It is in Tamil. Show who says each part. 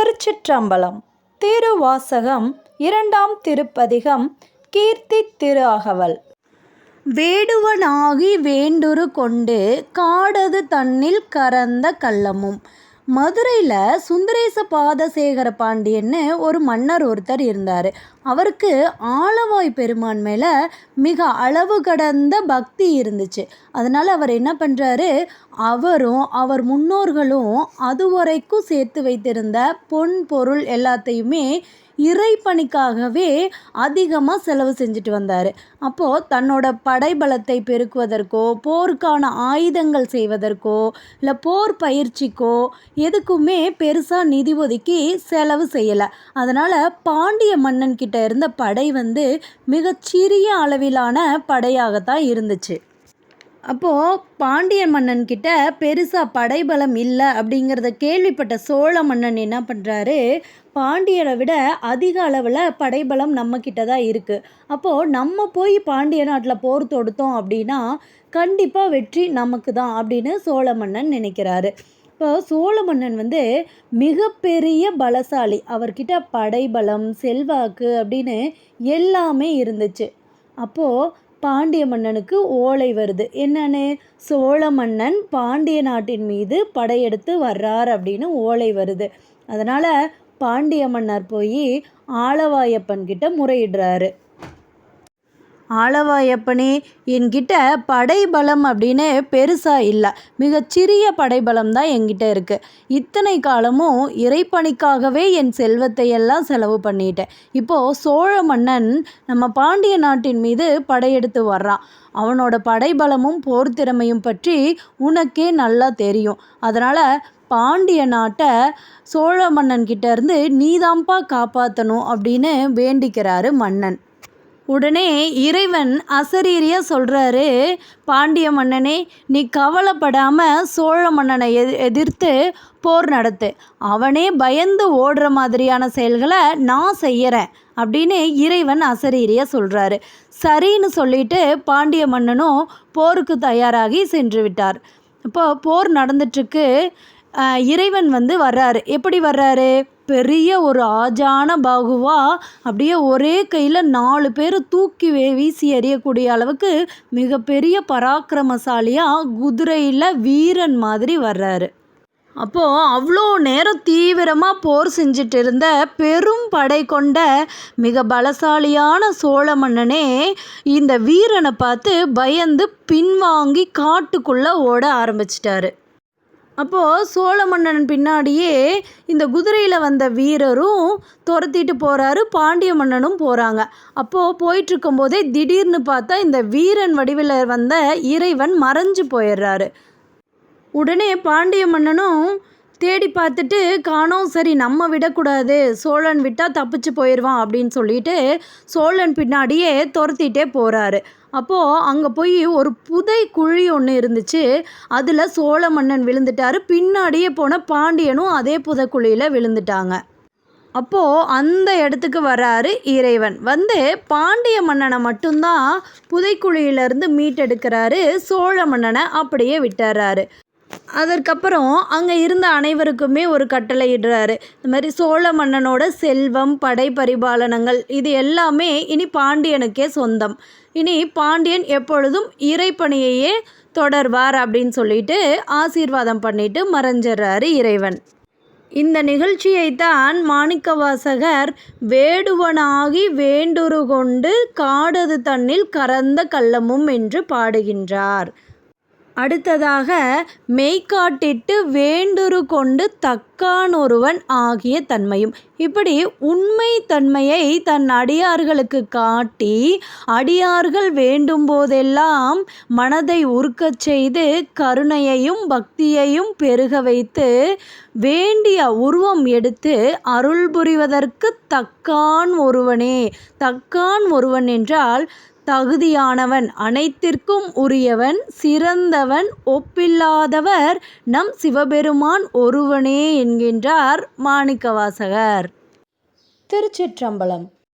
Speaker 1: திருச்சிற்றம்பலம். திருவாசகம் இரண்டாம் திருப்பதிகம். கீர்த்தி திரு அகவல் வேடுவனாகி வேண்டுரு கொண்டு காடது தன்னில் கறந்த கள்ளமும். மதுரையில் சுந்தரேச பாதசேகர பாண்டியன்னு ஒரு மன்னர் ஒருத்தர் இருந்தார். அவருக்கு ஆளவாய் பெருமான் மேலே மிக அளவு கடந்த பக்தி இருந்துச்சு. அதனால் அவர் என்ன பண்ணுறாரு அவரும் அவர் முன்னோர்களும் அதுவரைக்கும் சேர்த்து வைத்திருந்த பொன் பொருள் எல்லாத்தையுமே இறைப்பணிக்காகவே அதிகமாக செலவு செஞ்சுட்டு வந்தார். அப்போது தன்னோட படைபலத்தை பெருக்குவதற்கோ போருக்கான ஆயுதங்கள் செய்வதற்கோ இல்லை போர் பயிற்சிக்கோ எதுக்குமே பெருசாக நிதி ஒதுக்கி செலவு செய்யலை. அதனால் பாண்டிய மன்னன் கிட்ட இருந்த படை வந்து மிகச்சிறிய அளவிலான படையாகத்தான் இருந்துச்சு. அப்போது பாண்டிய மன்னன் கிட்ட பெருசாக படைபலம் இல்லை அப்படிங்கிறத கேள்விப்பட்ட சோழ மன்னன் என்ன பண்ணுறாரு பாண்டியரை விட அதிக அளவில் படைபலம் நம்மக்கிட்ட தான் இருக்குது அப்போது நம்ம போய் பாண்டிய நாட்டில் போர் தொடுத்தோம் அப்படின்னா கண்டிப்பாக வெற்றி நமக்கு தான் அப்படின்னு சோழ மன்னன் நினைக்கிறாரு. இப்போ சோழ மன்னன் வந்து மிகப்பெரிய பலசாலி. அவர்கிட்ட படைபலம் செல்வாக்கு அப்படின்னு எல்லாமே இருந்துச்சு. அப்போது பாண்டிய மன்னனுக்கு ஓலை வருது. என்னன்னு? சோழ மன்னன் பாண்டிய நாட்டின் மீது படையெடுத்து வர்றார் அப்படின்னு ஓலை வருது. அதனால் பாண்டிய மன்னர் போய் ஆளவாயப்பன் கிட்ட முறையிடுறாரு. ஆளவாயப்பனே என்கிட்ட படைபலம் அப்படின்னு பெருசாக இல்லை. மிகச்சிறிய படைபலம் தான் என்கிட்ட இருக்குது இத்தனை காலமும் இறைப்பணிக்காகவே என் செல்வத்தை எல்லாம் செலவு பண்ணிட்டேன். இப்போது சோழ மன்னன் நம்ம பாண்டிய நாட்டின் மீது படையெடுத்து வர்றான். அவனோட படைபலமும் போர் திறமையும் பற்றி உனக்கே நல்லா தெரியும். அதனால் பாண்டிய நாட்டை சோழ மன்னன் கிட்டேருந்து இருந்து காப்பாற்றணும் அப்படின்னு வேண்டிக்கிறாரு மன்னன். உடனே இறைவன் அசரீரியாக சொல்கிறாரு பாண்டிய மன்னனே நீ கவலைப்படாமல் சோழ மன்னனை எதிர்த்து போர் நடத்து. அவனே பயந்து ஓடுற மாதிரியான செயல்களை நான் செய்கிறேன் அப்படின்னு இறைவன் அசரீரியாக சொல்கிறாரு சரின்னு சொல்லிட்டு பாண்டிய மன்னனும் போருக்கு தயாராகி சென்று விட்டார். இப்போ போர் நடந்துட்டுருக்கு. இறைவன் வந்து வர்றாரு. எப்படி வர்றாரு? பெரிய ஒரு ஆஜான பாகுவா அப்படியே ஒரே கையில் நாலு பேர் தூக்கி வே வீசி எறியக்கூடிய அளவுக்கு மிகப்பெரிய பராக்கிரமசாலியாக குதிரையில் வீரன் மாதிரி வர்றாரு. அப்போது அவ்வளோ நேரம் தீவிரமாக போர் செஞ்சுட்டு இருந்த பெரும் படை கொண்ட மிக பலசாலியான சோழ மன்னனே இந்த வீரனை பார்த்து பயந்து பின்வாங்கி காட்டுக்குள்ளே ஓட ஆரம்பிச்சிட்டாரு. அப்போது சோழ மன்னன் பின்னாடியே இந்த குதிரையில் வந்த வீரரும் துரத்திட்டு போகிறாரு பாண்டிய மன்னனும் போகிறாங்க அப்போது போயிட்டுருக்கும் போதே திடீர்னு பார்த்தா இந்த வீரன் வடிவில் வந்த இறைவன் மறைஞ்சு போயிடுறாரு. உடனே பாண்டிய மன்னனும் தேடி பார்த்துட்டு காணோம் சரி நம்ம விடக்கூடாது. சோழன் விட்டால் தப்பிச்சு போயிடுவான் அப்படின்னு சொல்லிட்டு சோழன் பின்னாடியே துரத்திட்டே போகிறாரு அப்போது அங்கே போய் ஒரு புதை குழி ஒன்று இருந்துச்சு. அதில் சோழ மன்னன் விழுந்துட்டார். பின்னாடியே போன பாண்டியனும் அதே புதைக்குழியில் விழுந்துட்டாங்க. அப்போது அந்த இடத்துக்கு வராரு இறைவன். வந்து பாண்டிய மன்னனை மட்டும்தான் புதைக்குழியிலேருந்து மீட்டெடுக்கிறாரு. சோழ மன்னனை அப்படியே விட்டுறாரு. அதற்கப்புறம் அங்கே இருந்த அனைவருக்குமே ஒரு கட்டளை இடுறாரு. இந்த மாதிரி சோழ மன்னனோட செல்வம் படை பரிபாலனங்கள் இது எல்லாமே இனி பாண்டியனுக்கே சொந்தம். இனி பாண்டியன் எப்பொழுதும் இறைப்பணியையே தொடர்வார் அப்படின்னு சொல்லிட்டு ஆசீர்வாதம் பண்ணிட்டு மறைஞ்சிடுறாரு இறைவன். இந்த நிகழ்ச்சியைத்தான் மாணிக்கவாசகர் வேடுவனாகி வேண்டுரு கொண்டு காடது தன்னில் கறந்த கள்ளமும் என்று பாடுகின்றார். அடுத்ததாக மெய்காட்டிட்டு வேண்டுரு கொண்டு தக்கானொருவன் ஆகிய தன்மையும். இப்படி உண்மை தன்மையை தன் அடியார்களுக்கு காட்டி அடியார்கள் வேண்டும் போதெல்லாம் மனதை உருக்கச் செய்து கருணையையும் பக்தியையும் பெருக வைத்து வேண்டிய உருவம் எடுத்து அருள் புரிவதற்கு தக்கான் ஒருவனே. தக்கான் ஒருவன் என்றால் தகுதியானவன் அனைத்திற்கும் உரியவன் சிறந்தவன் ஒப்பில்லாதவர் நம் சிவபெருமான் ஒருவனே என்கின்றார் மாணிக்கவாசகர். திருச்சிற்றம்பலம்.